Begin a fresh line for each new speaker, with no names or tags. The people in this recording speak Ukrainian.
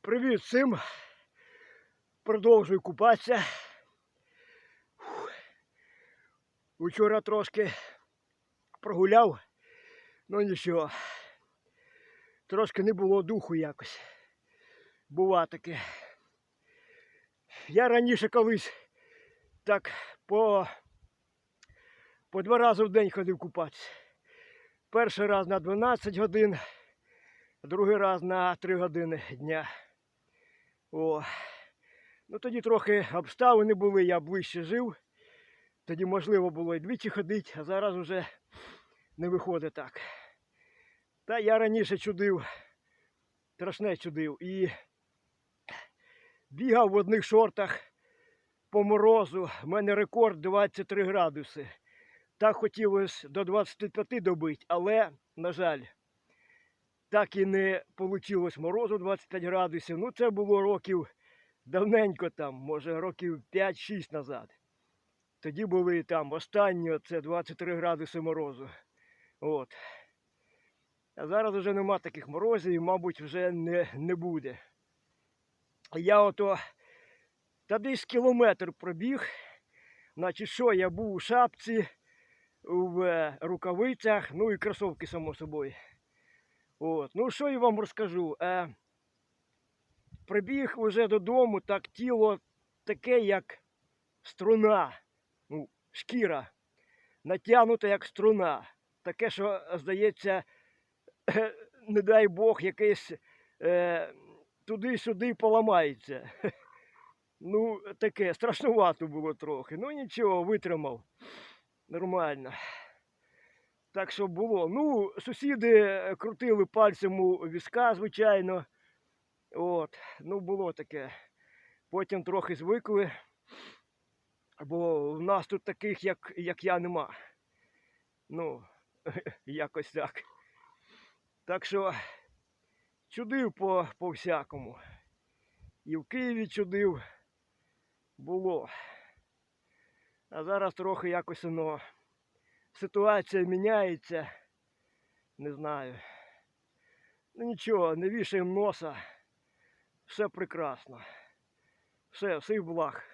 Привіт всім. Продовжую купатися. Вчора трошки прогуляв, ну нічого. Трошки не було духу якось. Бува таке. Я раніше колись так по, по два рази в день ходив купатися. Перший раз на 12 годин, другий раз на 3 години дня. О. Ну тоді трохи обставини були, я ближче жив. Тоді можливо було і двічі ходити, а зараз вже не виходить так. Та я раніше чудив, страшне чудив. І бігав в одних шортах по морозу. У мене рекорд 23 градуси. Так хотілося до 25 добити, але, на жаль, так і не вийшло морозу 25 градусів. Ну, це було років давненько там, може років 5-6 назад. Тоді були там останні, це 23 градуси морозу. От. А зараз вже нема таких морозів і, мабуть, вже не, не буде. Я ото та десь кілометр пробіг. Значить, що я був у шапці, в е, рукавицях, ну і кросовки, само собою. От. Ну, що я вам розкажу? Е, прибіг уже додому, так тіло таке, як струна, ну, шкіра, натягнута як струна. Таке, що, здається, не дай Бог, якесь е, туди-сюди поламається. Ну, таке, страшнувато було трохи. Ну нічого, витримав. Нормально. Так що було. Ну, сусіди е, крутили пальцем у візка, звичайно. От, ну було таке. Потім трохи звикли. Бо в нас тут таких, як, як я, нема. Ну, якось так. Так що чудив по, по всякому. І в Києві чудив було. А зараз трохи якось воно ситуація міняється. Не знаю. Ну нічого, не вішаємо носа. Все прекрасно. Все, всіх благ.